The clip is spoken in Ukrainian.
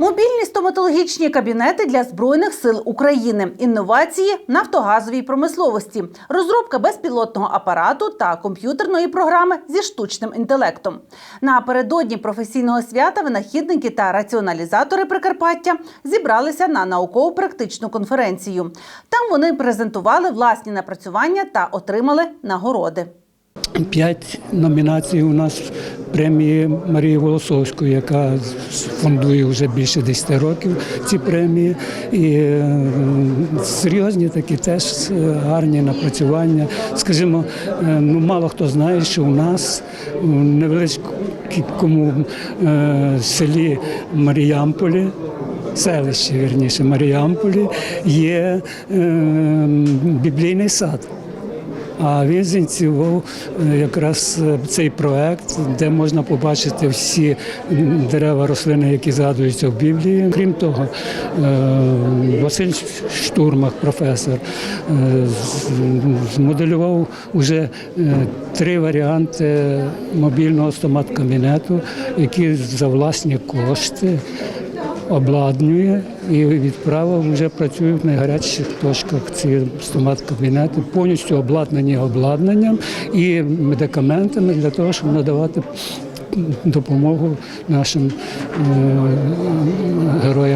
Мобільні стоматологічні кабінети для збройних сил України, інновації нафтогазовій промисловості, розробка безпілотного апарату та комп'ютерної програми зі штучним інтелектом. Напередодні професійного свята винахідники та раціоналізатори Прикарпаття зібралися на науково-практичну конференцію. Там вони презентували власні напрацювання та отримали нагороди. П'ять номінацій у нас премії Марії Волосовської, яка фондує вже більше 10 років ці премії. І е, серйозні такі теж е, гарні напрацювання. Скажімо, е, ну мало хто знає, що у нас у невеличкому селі Маріямполі. Селищі, вірніше, Маріамполі є е, біблійний сад. А він зініціював е, якраз е, цей проект, де можна побачити всі дерева, рослини, які згадуються в Біблії. Крім того, е, Василь Штурмах, професор, змоделював уже три варіанти мобільного стомат-кабінету, які за власні кошти обладнує і відправив, вже працює в найгарячіших точках ці стомат-кабінети, повністю обладнані обладнанням і медикаментами для того, щоб надавати допомогу нашим е, героям.